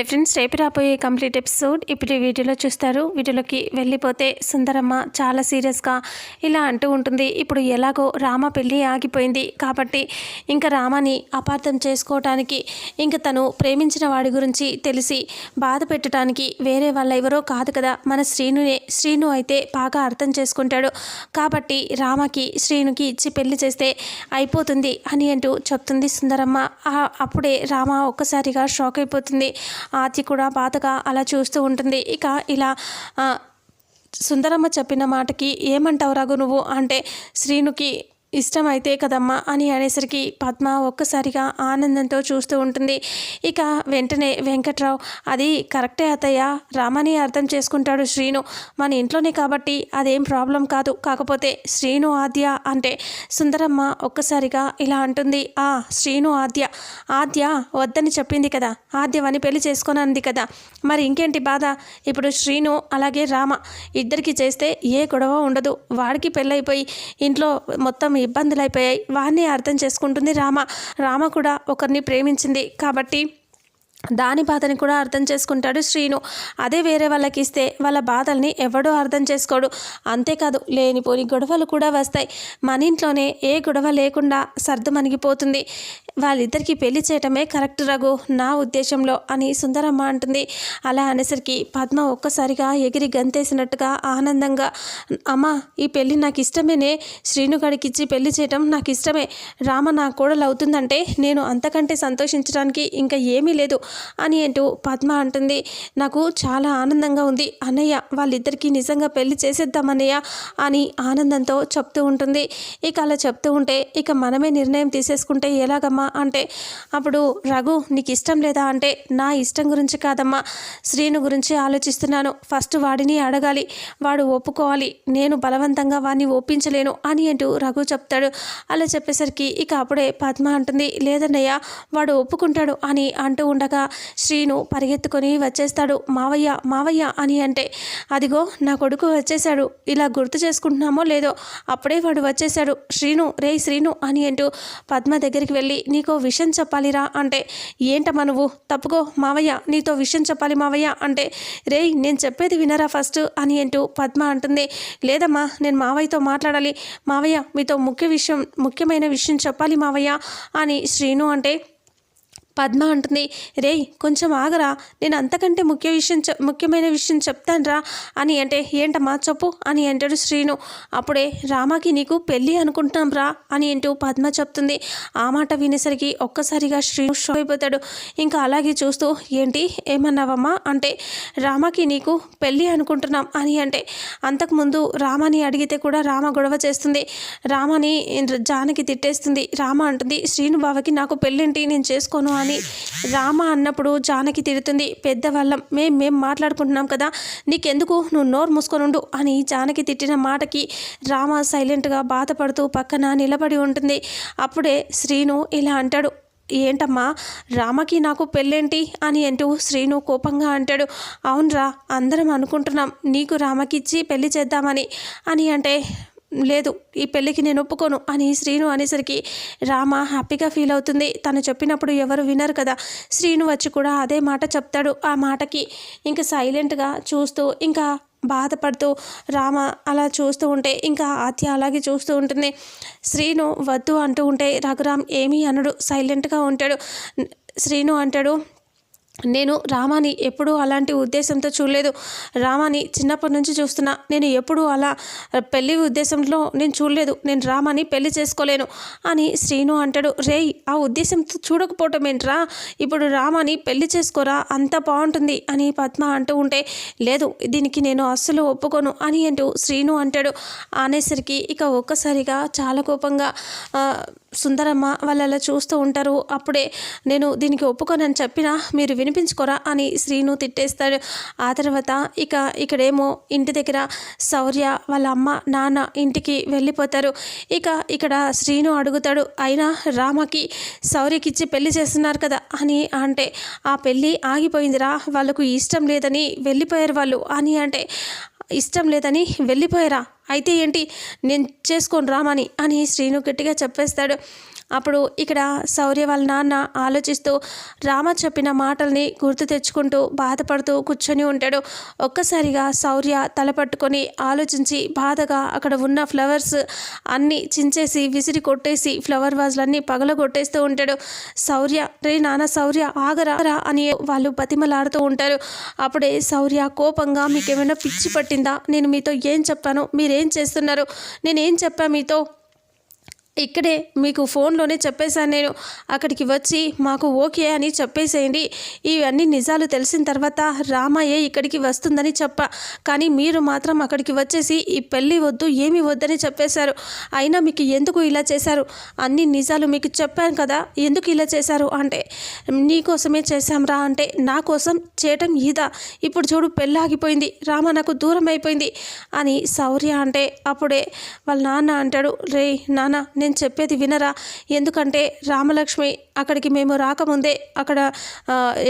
Hello friends రేపు రాబోయే complete episode ఇప్పుడు వీడియోలో చూస్తారు. వీడియోలోకి వెళ్ళిపోతే సుందరమ్మ చాలా సీరియస్గా ఇలా అంటూ ఉంటుంది. ఇప్పుడు ఎలాగో రామ పెళ్ళి ఆగిపోయింది కాబట్టి ఇంకా రామని అపార్థం చేసుకోవటానికి ఇంకా తను ప్రేమించిన వాడి గురించి తెలిసి బాధ పెట్టడానికి వేరే వాళ్ళ ఎవరో కాదు కదా మన శ్రీనునే శ్రీను అయితే బాగా అర్థం చేసుకుంటాడు. కాబట్టి రామకి శ్రీనుకి ఇచ్చి పెళ్ళి చేస్తే అయిపోతుంది అని అంటూ చెప్తుంది సుందరమ్మ. అప్పుడే రామ ఒక్కసారిగా షాక్ అయిపోతుంది. ఆతి కూడా బాధగా అలా చూస్తూ ఉంటుంది. ఇక ఇలా సుందరమ్మ చెప్పిన మాటకి ఏమంటావు రఘు నువ్వు? అంటే శ్రీనుకి ఇష్టమైతే కదమ్మా అని అనేసరికి పద్మ ఒక్కసారిగా ఆనందంతో చూస్తూ ఉంటుంది. ఇక వెంటనే వెంకట్రావు అది కరెక్టే అత్తయ్య రామని అర్థం చేసుకుంటాడు శ్రీను. మన ఇంట్లోనే కాబట్టి అదేం ప్రాబ్లం కాదు. కాకపోతే శ్రీను ఆద్య అంటే సుందరమ్మ ఒక్కసారిగా ఇలా అంటుంది. ఆ శ్రీను ఆద్య. ఆద్య వద్దని చెప్పింది కదా. ఆద్యవని పెళ్ళి చేసుకోనంది కదా. మరి ఇంకేంటి బాధ? ఇప్పుడు శ్రీను అలాగే రామ. ఇద్దరికి చేస్తే ఏ గొడవ ఉండదు. వాడికి పెళ్ళైపోయి ఇంట్లో మొత్తం ఇబ్బందులు అయిపోయాయి వాణ్ణి అర్థం చేసుకుంటుంది రామ. రామ కూడా ఒకరిని ప్రేమించింది కాబట్టి దాని బాధని కూడా అర్థం చేసుకుంటాడు శ్రీను. అదే వేరే వాళ్ళకి ఇస్తే వాళ్ళ బాధల్ని ఎవడో అర్థం చేసుకోడు. అంతేకాదు లేనిపోని గొడవలు కూడా వస్తాయి. మన ఇంట్లోనే ఏ గొడవ లేకుండా సర్దు మనిగిపోతుంది వాళ్ళిద్దరికీ పెళ్ళి చేయటమే కరెక్ట్ రఘు నా ఉద్దేశంలో అని సుందరమ్మ అంటుంది. అలా అనేసరికి పద్మ ఒక్కసారిగా ఎగిరి గంతేసినట్టుగా ఆనందంగా అమ్మ ఈ పెళ్ళి నాకు ఇష్టమేనే శ్రీనుగాడికి ఇచ్చి పెళ్ళి చేయటం నాకు ఇష్టమే రామ నా కోడలు అవుతుందంటే నేను అంతకంటే సంతోషించడానికి ఇంకా ఏమీ లేదు. అని అంటూ పద్మ అంటుంది. నాకు చాలా ఆనందంగా ఉంది. అన్నయ్య వాళ్ళిద్దరికీ నిజంగా పెళ్ళి చేసేద్దామన్నయ్య అని ఆనందంతో చెప్తూ ఉంటుంది. ఇక అలా చెప్తూ ఉంటే ఇక మనమే నిర్ణయం తీసేసుకుంటే ఎలాగమ్మా అంటే అప్పుడు రఘు నీకు ఇష్టం లేదా అంటే నా ఇష్టం గురించి కాదమ్మా. శ్రీను గురించి ఆలోచిస్తున్నాను. ఫస్ట్ వాడిని అడగాలి. వాడు ఒప్పుకోవాలి. నేను బలవంతంగా వాడిని ఒప్పించలేను అని అంటూ రఘు చెప్తాడు. అలా చెప్పేసరికి ఇక అప్పుడే పద్మ అంటుంది లేదన్నయ్య వాడు ఒప్పుకుంటాడు అని అంటూ ఉండగా శ్రీను పరిగెత్తుకొని వచ్చేస్తాడు మావయ్య మావయ్య అని అంటే అదిగో నా కొడుకు వచ్చేసాడు ఇలా గుర్తు చేసుకుంటున్నామో లేదో అప్పుడే వాడు వచ్చేశాడు. శ్రీను రే శ్రీను అని అంటూ పద్మ దగ్గరికి వెళ్ళి నీకో విషయం చెప్పాలిరా అంటే ఏంటమ్మా నువ్వు? తప్పుకో. మావయ్య నీతో విషయం చెప్పాలి మావయ్య అంటే రేయ్ నేను చెప్పేది వినరా ఫస్ట్ అని అంటూ పద్మ అంటుంది లేదమ్మా నేను మావయ్యతో మాట్లాడాలి. మావయ్య మీతో ముఖ్య విషయం ముఖ్యమైన విషయం చెప్పాలి మావయ్య అని శ్రీను అంటే పద్మ అంటుంది రేయ్ కొంచెం ఆగరా నేను అంతకంటే ముఖ్య విషయం ముఖ్యమైన విషయం చెప్తానురా అని అంటే ఏంటమ్మా చెప్పు అని అంటాడు శ్రీను. అప్పుడే రామాకి నీకు పెళ్ళి అనుకుంటున్నాం రా అని అంటూ పద్మ చెప్తుంది. ఆ మాట వినేసరికి ఒక్కసారిగా శ్రీను షో అయిపోతాడు. ఇంకా అలాగే చూస్తూ ఏంటి ఏమన్నావమ్మా? అంటే రామాకి నీకు పెళ్ళి అనుకుంటున్నాం అని అంటే అంతకుముందు రామని అడిగితే కూడా రామ గొడవ చేస్తుంది. రామని జానకి తిట్టేస్తుంది. రామ అంటుంది శ్రీను బావకి నాకు పెళ్ళేంటి? నేను చేసుకోను అని రామ అన్నప్పుడు జానకి తిడుతుంది పెద్దవాళ్ళం మేం మేం మాట్లాడుకుంటున్నాం కదా నీకెందుకు? నువ్వు నోరు మూసుకొనుండు అని జానకి తిట్టిన మాటకి రామ సైలెంట్గా బాధపడుతూ పక్కన నిలబడి ఉంటుంది. అప్పుడే శ్రీను ఇలా అంటాడు ఏంటమ్మా రామకి నాకు పెళ్ళేంటి? అని అంటూ శ్రీను కోపంగా అంటాడు అవునరా అందరం అనుకుంటున్నాం నీకు రామకిచ్చి పెళ్ళి చేద్దామని అని అంటే లేదు ఈ పెళ్ళికి నేను ఒప్పుకోను అని శ్రీను అనేసరికి రామ హ్యాపీగా ఫీల్ అవుతుంది. తను చెప్పినప్పుడు ఎవరు వినరు కదా. శ్రీను వచ్చి కూడా అదే మాట చెప్తాడు. ఆ మాటకి ఇంకా సైలెంట్గా చూస్తూ ఇంకా బాధపడుతూ రామ అలా చూస్తూ ఉంటే ఇంకా ఆత్య అలాగే చూస్తూ ఉంటుంది. శ్రీను వద్దు అంటూ ఉంటే రఘురామ్ ఏమీ అనడు. సైలెంట్గా ఉంటాడు. శ్రీను అంటాడు నేను రామాని ఎప్పుడూ అలాంటి ఉద్దేశంతో చూడలేదు. రామాని చిన్నప్పటి నుంచి చూస్తున్నా. నేను ఎప్పుడూ అలా పెళ్ళి ఉద్దేశంలో నేను చూడలేదు. నేను రామాని పెళ్ళి చేసుకోలేను అని శ్రీను అంటాడు. రేయ్ ఆ ఉద్దేశంతో చూడకపోవటం ఏంట్రా? ఇప్పుడు రామాని పెళ్ళి చేసుకోరా? అంత బాగుంటుంది అని పద్మ అంటూ ఉంటే లేదు దీనికి నేను అస్సలు ఒప్పుకోను అని అంటూ శ్రీను అంటాడు. అనేసరికి ఇక ఒక్కసారిగా చాలా కోపంగా సుందరమ్మ వాళ్ళు అలా చూస్తూ ఉంటారు. అప్పుడే నేను దీనికి ఒప్పుకోనని చెప్పినా మీరు వినిపించుకోరా అని శ్రీను తిట్టేస్తాడు. ఆ తర్వాత ఇక ఇక్కడేమో ఇంటి దగ్గర శౌర్య వాళ్ళ అమ్మ నాన్న ఇంటికి వెళ్ళిపోతారు. ఇక ఇక్కడ శ్రీను అడుగుతాడు అయినా రామకి శౌర్యకిచ్చి పెళ్ళి చేస్తున్నారు కదా? అని అంటే ఆ పెళ్ళి ఆగిపోయిందిరా వాళ్ళకు ఇష్టం లేదని వెళ్ళిపోయారు వాళ్ళు అని అంటే ఇష్టం లేదని వెళ్ళిపోయారా? అయితే ఏంటి? నేను చేసుకొని రామని అని శ్రీను గట్టిగా చెప్పేస్తాడు. అప్పుడు ఇక్కడ శౌర్య వాళ్ళ నాన్న ఆలోచిస్తూ రామ చెప్పిన మాటల్ని గుర్తు తెచ్చుకుంటూ బాధపడుతూ కూర్చొని ఉంటాడు. ఒక్కసారిగా శౌర్య తలపట్టుకొని ఆలోచించి బాధగా అక్కడ ఉన్న ఫ్లవర్స్ అన్నీ చించేసి విసిరి కొట్టేసి ఫ్లవర్ వాజ్లన్నీ పగలగొట్టేస్తూ ఉంటాడు. శౌర్య రే నాన్న శౌర్య ఆగరా రా అని వాళ్ళు బతిమలాడుతూ ఉంటారు. అప్పుడే శౌర్య కోపంగా మీకేమైనా పిచ్చి పట్టిందా? నేను మీతో ఏం చెప్పాను? మీరేం చేస్తున్నారు? నేనేం చెప్పా మీతో? ఇక్కడే మీకు ఫోన్లోనే చెప్పేశాను నేను. అక్కడికి వచ్చి మాకు ఓకే అని చెప్పేసేయండి. ఇవన్నీ నిజాలు తెలిసిన తర్వాత రామయ్య ఇక్కడికి వస్తుందని చెప్ప. కానీ మీరు మాత్రం అక్కడికి వచ్చేసి ఈ పెళ్ళి వద్దు ఏమి వద్దని చెప్పేశారు. అయినా మీకు ఎందుకు ఇలా చేశారు? అన్ని నిజాలు మీకు చెప్పాను కదా ఎందుకు ఇలా చేశారు అంటే నీకోసమే చేశాంరా అంటే నా కోసం చేయటం ఇదా? ఇప్పుడు చూడు పెళ్ళాగిపోయింది రామ నాకు దూరం అయిపోయింది అని శౌర్య అంటే అప్పుడే వాళ్ళ నాన్న అంటాడు రే నాన్న నేను చెప్పేది వినరా? ఎందుకంటే రామలక్ష్మి అక్కడికి మేము రాకముందే అక్కడ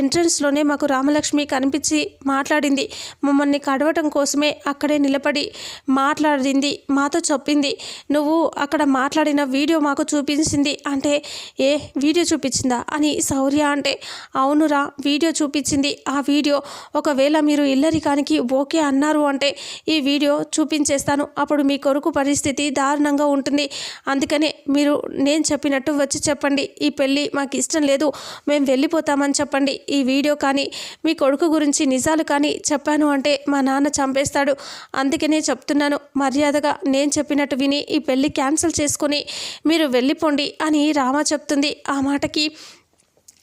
ఎంట్రన్స్లోనే మాకు రామలక్ష్మి కనిపించి మాట్లాడింది. మమ్మల్ని కడవటం కోసమే అక్కడే నిలబడి మాట్లాడింది మాతో చెప్పింది. నువ్వు అక్కడ మాట్లాడిన వీడియో మాకు చూపించింది అంటే ఏ వీడియో చూపించిందా? అని శౌర్య అంటే అవునురా వీడియో చూపించింది. ఆ వీడియో ఒకవేళ మీరు ఇల్లరికానికి ఓకే అన్నారు అంటే ఈ వీడియో చూపించేస్తాను. అప్పుడు మీ కొరకు పరిస్థితి దారుణంగా ఉంటుంది. అందుకనే మీరు నేను చెప్పినట్టు వచ్చి చెప్పండి. ఈ పెళ్ళి మాకు ఇష్టం లేదు మేము వెళ్ళిపోతామని చెప్పండి. ఈ వీడియో కానీ మీ కొడుకు గురించి నిజాలు కానీ చెప్పాను అంటే మా నాన్న చంపేస్తాడు. అందుకనే చెప్తున్నాను మర్యాదగా నేను చెప్పినట్టు విని ఈ పెళ్ళి క్యాన్సిల్ చేసుకొని మీరు వెళ్ళిపోండి అని రామ చెప్తుంది. ఆ మాటకి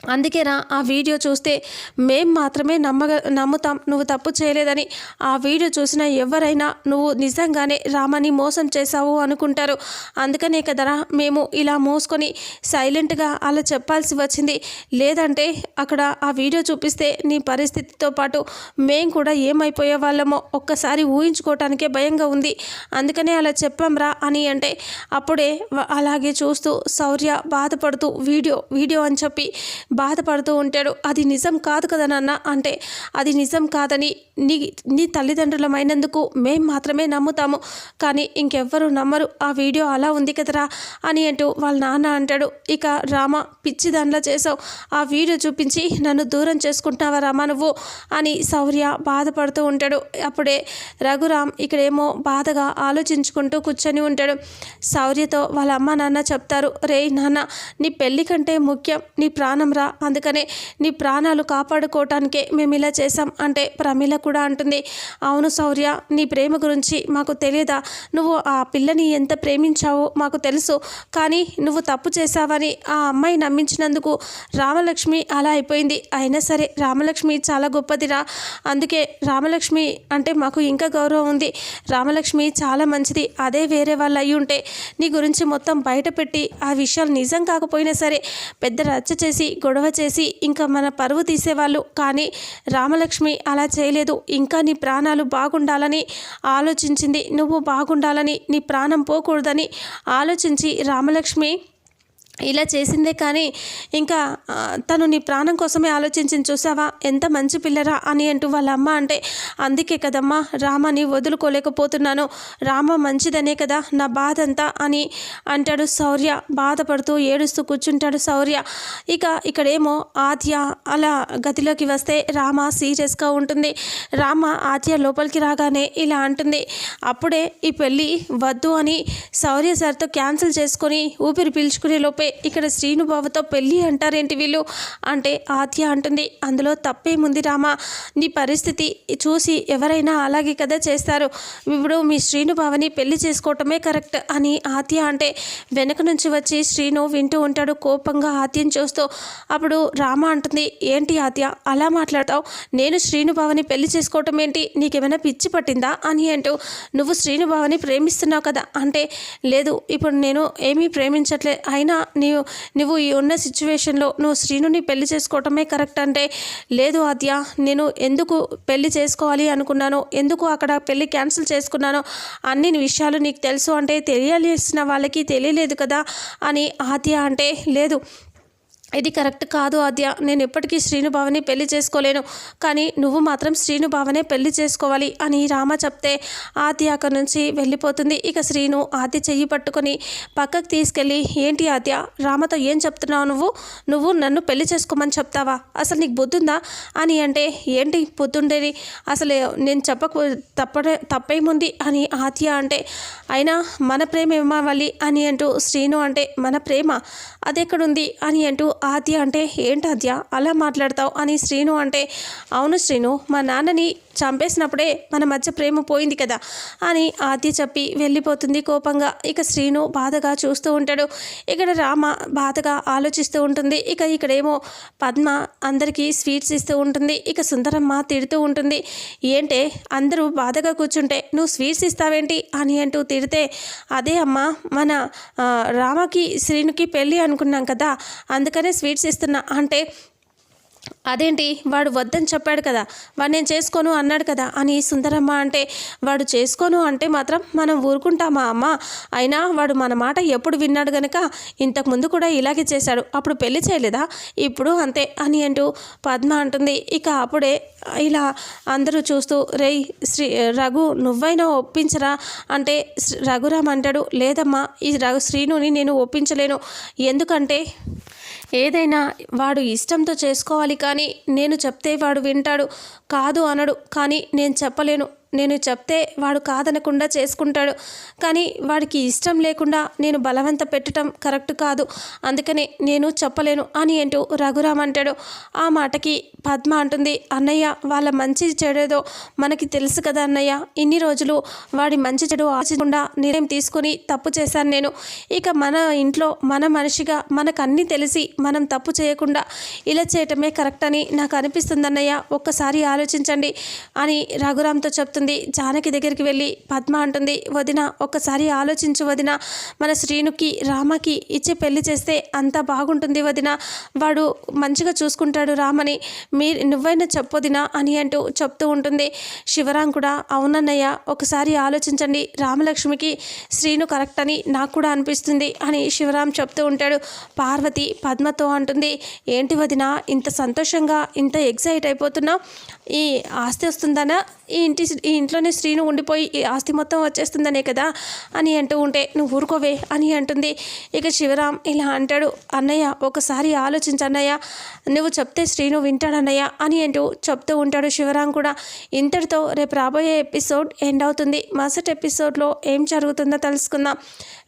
అందుకేనా ఆ వీడియో చూస్తే మేం మాత్రమే నమ్మగ నమ్ముతాం. నువ్వు తప్పు చేయలేదని ఆ వీడియో చూసిన ఎవరైనా నువ్వు నిజంగానే రామని మోసం చేశావు అనుకుంటారు. అందుకనే కదరా మేము ఇలా మోసుకొని సైలెంట్గా అలా చెప్పాల్సి వచ్చింది. లేదంటే అక్కడ ఆ వీడియో చూపిస్తే నీ పరిస్థితితో పాటు మేం కూడా ఏమైపోయే వాళ్ళమో ఒక్కసారి ఊహించుకోవటానికే భయంగా ఉంది. అందుకనే అలా చెప్పాంరా అని అంటే అప్పుడే అలాగే చూస్తూ శౌర్య బాధపడుతూ వీడియో వీడియో అని చెప్పి బాధపడుతూ ఉంటాడు. అది నిజం కాదు కదా నాన్న అంటే అది నిజం కాదని నీ నీ తల్లిదండ్రులమైనందుకు మేం మాత్రమే నమ్ముతాము. కానీ ఇంకెవ్వరూ నమ్మరు. ఆ వీడియో అలా ఉంది కదరా అని అంటూ వాళ్ళ నాన్న అంటాడు. ఇక రామ పిచ్చి దానిలా చేసావు ఆ వీడియో చూపించి నన్ను దూరం చేసుకుంటున్నావా రామ నువ్వు అని శౌర్య బాధపడుతూ ఉంటాడు. అప్పుడే రఘురామ్ ఇక్కడేమో బాధగా ఆలోచించుకుంటూ కూర్చొని ఉంటాడు. శౌర్యతో వాళ్ళ అమ్మ నాన్న చెప్తారు రే నాన్న నీ పెళ్ళి కంటే ముఖ్యం నీ ప్రాణం రా. అందుకనే నీ ప్రాణాలు కాపాడుకోవటానికే మేము ఇలా చేసాం అంటే ప్రమీల కూడా అంటుంది. అవును శౌర్య నీ ప్రేమ గురించి మాకు తెలియదా నువ్వు ఆ పిల్లని ఎంత ప్రేమించావో మాకు తెలుసు. కానీ నువ్వు తప్పు చేశావని ఆ అమ్మాయి నమ్మించినందుకు రామలక్ష్మి అలా అయిపోయింది. అయినా సరే రామలక్ష్మి చాలా గొప్పదిరా. అందుకే రామలక్ష్మి అంటే మాకు ఇంకా గౌరవం ఉంది. రామలక్ష్మి చాలా మంచిది. అదే వేరే వాళ్ళు అయి ఉంటే నీ గురించి మొత్తం బయటపెట్టి ఆ విషయాలు నిజం కాకపోయినా సరే పెద్ద రచ్చ చేసి గొడవ చేసి ఇంకా మన పరువు తీసేవాళ్ళు. కానీ రామలక్ష్మి అలా చేయలేదు. ఇంకా నీ ప్రాణాలు బాగుండాలని ఆలోచించింది. నువ్వు బాగుండాలని నీ ప్రాణం పోకూడదని ఆలోచించి రామలక్ష్మి ఇలా చేసిందే కానీ ఇంకా తను నీ ప్రాణం కోసమే ఆలోచించింది చూసావా? ఎంత మంచి పిల్లరా అని అంటూ వాళ్ళ అమ్మ అంటే అందుకే కదమ్మా రామని వదులుకోలేకపోతున్నాను. రామ మంచిదనే కదా నా బాధ అంతా అని అంటాడు శౌర్య. బాధపడుతూ ఏడుస్తూ కూర్చుంటాడు శౌర్య. ఇక ఇక్కడేమో ఆద్య అలా గదిలోకి వస్తే రామ సీరియస్గా ఉంటుంది. రామ ఆద్య లోపలికి రాగానే ఇలా అంటుంది. అప్పుడే ఈ పెళ్ళి వద్దు అని శౌర్య సార్తో క్యాన్సిల్ చేసుకొని ఊపిరి పీల్చుకునే లోపే ఇక్కడ శ్రీనుబాబుతో పెళ్ళి అంటారేంటి వీళ్ళు? అంటే ఆత్య అంటుంది అందులో తప్పేముంది రామా? నీ పరిస్థితి చూసి ఎవరైనా అలాగే కదా చేస్తారు. ఇప్పుడు మీ శ్రీనుబావని పెళ్ళి చేసుకోవటమే కరెక్ట్ అని ఆత్య అంటే వెనక నుంచి వచ్చి శ్రీను వింటూ ఉంటాడు కోపంగా ఆత్యం చూస్తూ. అప్పుడు రామ అంటుంది ఏంటి ఆత్య అలా మాట్లాడతావు? నేను శ్రీనుబావని పెళ్ళి చేసుకోవటం ఏంటి? నీకేమైనా పిచ్చి పట్టిందా? అని అంటూ నువ్వు శ్రీనుబావని ప్రేమిస్తున్నావు కదా. అంటే లేదు ఇప్పుడు నేను ఏమీ ప్రేమించట్లే. అయినా నీవు నువ్వు ఈ ఉన్న సిచ్యువేషన్లో నువ్వు శ్రీనుని పెళ్ళి చేసుకోవటమే కరెక్ట్ అంటే లేదు ఆద్య నేను ఎందుకు పెళ్ళి చేసుకోవాలి అనుకున్నాను ఎందుకు అక్కడ పెళ్ళి క్యాన్సిల్ చేసుకున్నానో అన్ని విషయాలు నీకు తెలుసు అంటే తెలియలేసిన వాళ్ళకి తెలియలేదు కదా అని ఆద్య అంటే లేదు. ఇది కరెక్ట్ కాదు ఆద్య. నేను ఎప్పటికీ శ్రీనుభావని పెళ్ళి చేసుకోలేను. కానీ నువ్వు మాత్రం శ్రీనుభావనే పెళ్ళి చేసుకోవాలి అని రామ చెప్తే ఆద్య అక్కడి నుంచి వెళ్ళిపోతుంది. ఇక శ్రీను ఆద్య చెయ్యి పట్టుకొని పక్కకు తీసుకెళ్ళి ఏంటి ఆద్య రామతో ఏం చెప్తున్నావు నువ్వు? నువ్వు నన్ను పెళ్ళి చేసుకోమని చెప్తావా? అసలు నీకు బుద్ధుందా? అని అంటే ఏంటి బుద్ధుండేది? అసలు నేను చెప్పక తప్పడే తప్పేముంది? అని ఆద్య అంటే అయినా మన ప్రేమ ఏమవ్వాలి అని అంటూ శ్రీను అంటే మన ప్రేమ అదెక్కడుంది? అని అంటూ ఆద్య అంటే ఏంటి ఆద్య? అలా మాట్లాడతావు? అని శ్రీను అంటే అవును శ్రీను మా నాన్నని చంపేసినప్పుడే మన మధ్య ప్రేమ పోయింది కదా అని ఆద్య చెప్పి వెళ్ళిపోతుంది కోపంగా. ఇక శ్రీను బాధగా చూస్తూ ఉంటాడు. ఇక్కడ రామ బాధగా ఆలోచిస్తూ ఉంటుంది. ఇక ఇక్కడేమో పద్మ అందరికీ స్వీట్స్ ఇస్తూ ఉంటుంది. ఇక సుందరమ్మ తిడుతూ ఉంటుంది. ఏంటే అందరూ బాధగా కూర్చుంటే నువ్వు స్వీట్స్ ఇస్తావేంటి అని అంటూ తిడితే అదే అమ్మ మన రామకి శ్రీనుకి పెళ్ళి అనుకున్నాం కదా అందుకనే స్వీట్స్ ఇస్తున్నా అంటే అదేంటి? వాడు వద్దని చెప్పాడు కదా. వాడు నేను చేసుకోను అన్నాడు కదా. అని సుందరమ్మ అంటే వాడు చేసుకోను అంటే మాత్రం మనం ఊరుకుంటామా అమ్మ? అయినా వాడు మన మాట ఎప్పుడు విన్నాడు గనక ఇంతకుముందు కూడా ఇలాగే చేశాడు. అప్పుడు పెళ్ళి చేయలేదా? ఇప్పుడు అంతే అని అంటూ పద్మ అంటుంది. ఇక అప్పుడే ఇలా అందరూ చూస్తూ రేయ్ శ్రీ రఘు నువ్వైనా ఒప్పించరా? అంటే రఘురామ్ అంటాడు లేదమ్మా ఈ రఘు శ్రీనుని నేను ఒప్పించలేను. ఎందుకంటే ఏదైనా వాడు ఇష్టంతో చేసుకోవాలి కానీ నేను చెప్తే వాడు వింటాడు కాదు అనడు కానీ నేను చెప్పలేను. నేను చెప్తే వాడు కాదనకుండా చేసుకుంటాడు. కానీ వాడికి ఇష్టం లేకుండా నేను బలవంత పెట్టడం కరెక్ట్ కాదు. అందుకనే నేను చెప్పలేను అని అంటూ రఘురామ్ అంటాడు. ఆ మాటకి పద్మ అంటుంది అన్నయ్య వాళ్ళ మంచి చెడేదో మనకి తెలుసు కదా అన్నయ్య. ఇన్ని రోజులు వాడి మంచి చెడు ఆశించకుండా నిర్ణయం తీసుకుని తప్పు చేశాను నేను. ఇక మన ఇంట్లో మన మనిషిగా మనకు అన్నీ తెలిసి మనం తప్పు చేయకుండా ఇలా చేయటమే కరెక్ట్ అని నాకు అనిపిస్తుంది అన్నయ్య ఒక్కసారి ఆలోచించండి అని రఘురామ్తో చెప్తుంది జానకి దగ్గరికి వెళ్ళి పద్మ అంటుంది వదిన ఒక్కసారి ఆలోచించు వదిన. మన శ్రీనుకి రామకి ఇచ్చి పెళ్ళి చేస్తే అంత బాగుంటుంది వదిన. వాడు మంచిగా చూసుకుంటాడు రామని. మీ నువ్వైనా చెప్పొదినా అని అంటూ చెప్తూ ఉంటుంది. శివరాం కూడా అవునన్నయ్య ఒకసారి ఆలోచించండి. రామలక్ష్మికి శ్రీను కరెక్ట్ అని నాకు కూడా అనిపిస్తుంది అని శివరాం చెప్తూ ఉంటాడు. పార్వతి పద్మతో అంటుంది ఏంటి వదిన ఇంత సంతోషంగా ఇంత ఎగ్జైట్ అయిపోతున్నా? ఈ ఆస్తి వస్తుందనా? ఈ ఇంటి ఈ ఇంట్లోనే శ్రీను ఉండిపోయి ఈ ఆస్తి మొత్తం వచ్చేస్తుందనే కదా అని అంటూ ఉంటే నువ్వు ఊరుకోవే అని అంటుంది. ఇక శివరాం ఇలా అంటాడు అన్నయ్య ఒకసారి ఆలోచించన్నయ్య నువ్వు చెప్తే శ్రీను వింటాడన్నయ్య అని అంటూ చెప్తూ ఉంటాడు శివరాం కూడా. ఇంతటితో రేపు రాబోయే ఎపిసోడ్ ఎండ్ అవుతుంది. మరుసటి ఎపిసోడ్లో ఏం జరుగుతుందో తెలుసుకుందాం.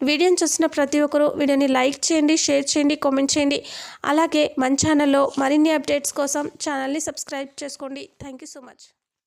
వీడియోని చూసిన ప్రతి ఒక్కరూ వీడియోని లైక్ చేయండి షేర్ చేయండి కామెంట్ చేయండి. అలాగే మన ఛానల్లో మరిన్ని అప్డేట్స్ కోసం ఛానల్ని సబ్స్క్రైబ్ చేసుకోండి. Thank you so much.